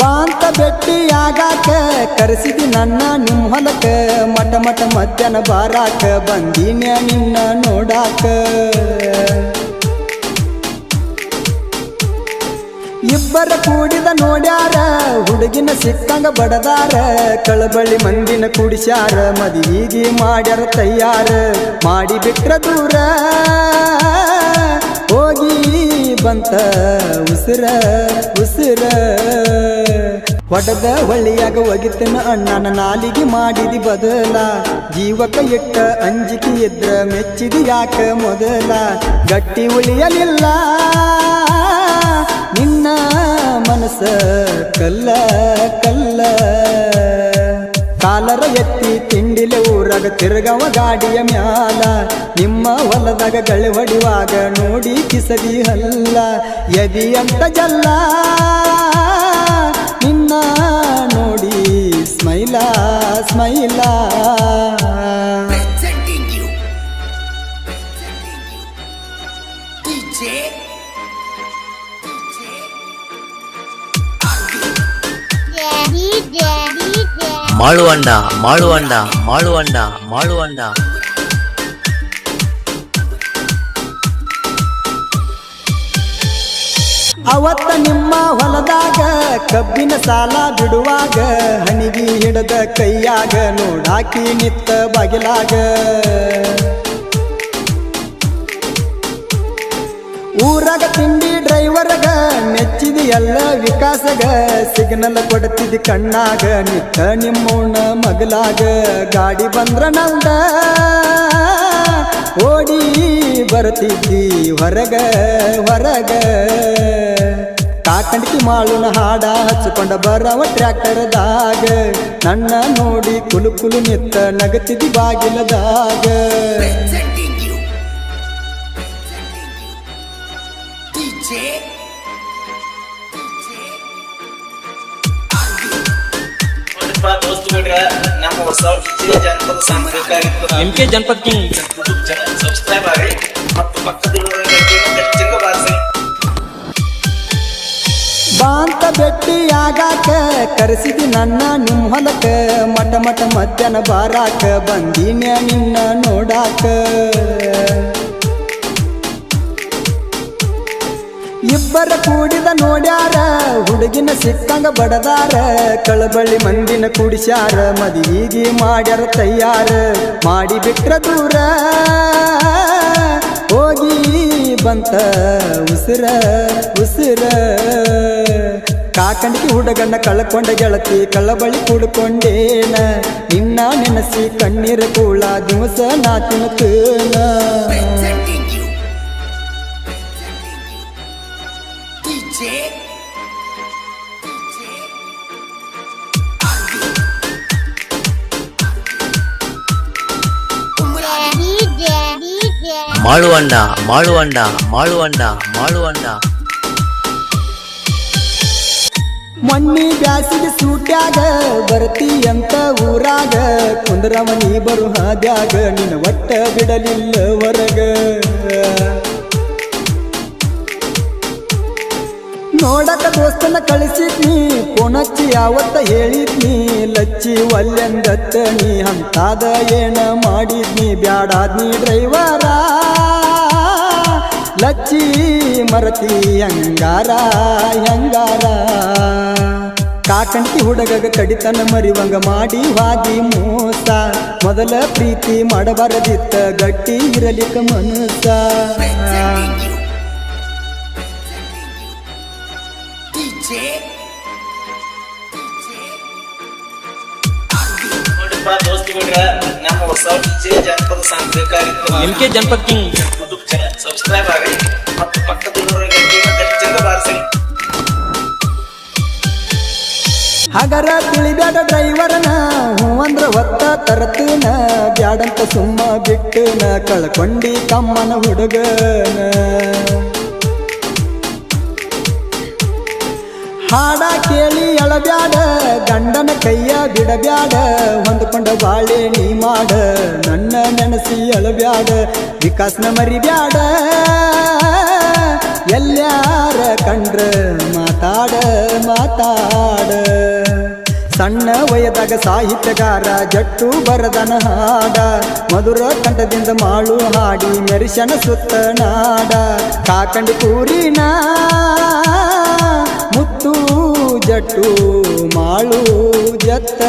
ಬಾಂತ ಭೆಟ್ಟಿಯಾಗಾಕ ಕರೆಸಿದಿ ನನ್ನ ನಿಮ್ಮ ಹೊಲಕ ಮಟ ಮಟ ಮಧ್ಯಾಹ್ನ ಬಾರಾಕ ಬಂದೀನ ನಿನ್ನ ನೋಡಾಕ. ಇಬ್ಬರ ಕೂಡಿದ ನೋಡ್ಯಾರ, ಹುಡುಗಿನ ಸಿಕ್ಕಂಗ ಬಡದಾರ. ಕಳಬಳ್ಳಿ ಮಂದಿನ ಕುಡಿಸ್ಯಾರ, ಮದುವೆಗೆ ಮಾಡ್ಯಾರ ತಯ್ಯಾರ ಮಾಡಿ ಬಿಟ್ರ ದೂರ ಹೋಗಿ ಬಂತ ಉಸಿರ ಉಸಿರ. ಹೊಡೆದ ಹೊಳ್ಳಿಯಾಗ ಒಗಿತನ ಅಣ್ಣನ ನಾಲಿಗೆ ಮಾಡಿದಿ ಬದಲ. ಜೀವಕ ಇಟ್ಟ ಅಂಜಿಕೆ ಇದ್ರ ಮೆಚ್ಚಿದಿ ಯಾಕ ಮೊದಲ. ಗಟ್ಟಿ ಉಳಿಯಲಿಲ್ಲ. ನಿನ್ನ ಮನಸ್ಸ ಕಲ್ಲ ಕಲ್ಲ. ಕಾಲರ ಎತ್ತಿ ತಿಂಡಿಲೆ ಊರಾಗ ತಿರುಗವ ಗಾಡಿಯ ಮ್ಯಾಲ. ನಿಮ್ಮ ಹೊಲದಾಗ ಗಳವಡಿವಾಗ ನೋಡಿ ಕಿಸದಿ ಹಲ್ಲ. ಎದಿ ಅಂತ ಜಲ್ಲ. DJ. ಮಾಡುವಂಡ ಮಾಳುವಂಡ ಮಾಳುವಂಡ ಮಾಳುವಂಡ ಅವತ್ತ ನಿಮ್ಮ ಹೊಲದಾಗ ಕಬ್ಬಿನ ಸಾಲ ಬಿಡುವಾಗ ಹಣಿಗಿ ಹಿಡದ ಕೈಯಾಗ ನೋಡಾಕಿ ನಿತ್ತ ಬಾಗಿಲಾಗ. ಊರಾಗ ತಿಂಡಿ ಡ್ರೈವರ್ಗ, ನೆಚ್ಚಿದಿ ಎಲ್ಲ ವಿಕಾಸಗ, ಸಿಗ್ನಲ್ ಕೊಡ್ತಿದಿ ಕಣ್ಣಾಗ, ನಿತ್ತ ನಿಮ್ಮೋಣ ಮಗಲಾಗ. ಗಾಡಿ ಬಂದ್ರ ನಂದ ಓಡಿ ಬರ್ತಿದ್ದಿ ಹೊರಗ ಹೊರಗ. ಕಾಕಂಡಿ ಮಾಳುನ ಹಾಡ ಹಚ್ಕೊಂಡ ಬರವ ಟ್ರ್ಯಾಕ್ಟರ್ದಾಗ. ನನ್ನ ನೋಡಿ ಕುಲು ಕುಲು ನಿತ್ತ ನಗತಿದಿ ಬಾಗಿಲದಾಗ. ಕಾರ್ಯಕ್ರಮ M K Janapad king subscribe ಆಗಿ ಮತ್ತು ಬಾಂತ ಭೆಟ್ಟಿಯಾಗಾಕ ಕರೆಸಿದಿ ನನ್ನ ನಿಮ್ಮ ಹೊಲಕ ಮಠ ಮಠ ಮಧ್ಯಾಹ್ನ ಬಾರಾಕ ಬಂದಿನ ನಿನ್ನ ನೋಡಾಕ. ಇಬ್ಬರ ಕೂಡಿದ ನೋಡ್ಯಾರ, ಹುಡುಗಿನ ಸಿಕ್ಕಂಗ ಬಡದಾರ, ಕಳಬಳ್ಳಿ ಮಂದಿನ ಕುಡಿಸ್ಯಾರ, ಮದುವಿಗೆ ಮಾಡ್ಯಾರ ತಯ್ಯಾರ ಮಾಡಿ ಬಿಟ್ರ ದೂರ. ಹೋಗಿ ಬಂತ ಉಸಿರ ಉಸಿರ. ಕಾಕಂಡಿಗೆ ಹುಡುಗನ್ನ ಕಳ್ಕೊಂಡ ಗೆಳತಿ ಕಳ್ಳಬಳಿ ಕುಡ್ಕೊಂಡೇನ. ನಿನ್ನ ನೆನಸಿ ಕಣ್ಣೀರ ಕೂಳ ದಿವಸ ನಾ ತಿನ್ತೇನ ಮಾಳುವಂಡ ಮಾಳುವಂಡ ಮಾಳುವಂಡ ಮಾಳುವಂಡ ಮಣ್ಣಿ ಬ್ಯಾಸಿಗೆ ಸೂಟ್ಯಾಗ ಬರ್ತಿ ಅಂತ ಊರಾಗ. ಕುಂದ್ರಮಣಿ ಬರು ಹಾದ್ಯಾಗ ನಿನ್ನ ಒಟ್ಟ ಬಿಡಲಿಲ್ಲ ಹೊರಗ. ನೋಡಕ ದೋಸ್ತನ ಕಳಿಸಿದ್ನಿ ಪೋನಚ್ಚಿ ಯಾವತ್ತ ಹೇಳಿದ್ನಿ ಲಚ್ಚಿ ಒಲ್ಲೆಂದತ್ತ ನೀ, ಅಂತಾದ ಏನ ಮಾಡಿದ್ನಿ ಬ್ಯಾಡಾದ್ನಿ ಡ್ರೈವರ? ಲಚ್ಚಿ ಮರತಿ ಹಂಗಾರ ಹಂಗಾರ? ಕಾಕಂಟಿ ಹುಡುಗಗ ಕಡಿತನ ಮರಿವಂಗ ಮಾಡಿ ವಾದಿ ಮೋಸ. ಮೊದಲ ಪ್ರೀತಿ ಮಾಡಬಾರದಿತ್ತ, ಗಟ್ಟಿ ಇರಲಿಕ್ಕ ಮನಸ್ಸ. M K Janapad king. YouTube channel subscribe ಆಗಿ ಮತ್ತು ಪಕ್ಕದಲ್ಲಿರುವ ಗಂಟೆಯನ್ನು ಹಗರ ತಿಳಿಬ್ಯಾಡ ಡ್ರೈವರ್ನ ಅಂದ್ರ ಒತ್ತ ತರತನ ಬ್ಯಾಡಂತ ಸುಮ್ಮ ಬಿಟ್ಟಿನ ಕಳ್ಕೊಂಡಿ ತಮ್ಮನ ಹುಡುಗನ. ಹಾಡ ಕೇಳಿ ಎಳಬ್ಯಾಡ ಗಂಡನ ಕೈಯ ಬಿಡಬ್ಯಾಡ, ಹೊಂದ್ಕೊಂಡ ಬಾಳೆ ನೀ ಮಾಡ, ನನ್ನ ನೆನಸಿ ಅಳಬ್ಯಾಡ, ವಿಕಾಸ್ನ ಮರಿಬ್ಯಾಡ. ಎಲ್ಲಾರ ಕಂಡ್ರ ಮಾತಾಡ ಮಾತಾಡ. ಸಣ್ಣ ವಯದಾಗ ಸಾಹಿತ್ಯಗಾರ, ಜಟ್ಟು ಬರದನ ಹಾಡ. ಮಧುರ ತಂಡದಿಂದ ಮಾಳು ಹಾಡಿ, ಮೆರಿಶನ ಸುತ್ತ ನಾಡ. ಕಾಕಂಡಿ ಕೂರಿನ ಮುತ್ತು ಜಟ್ಟು ಮಾಳು ಜತ್ತ.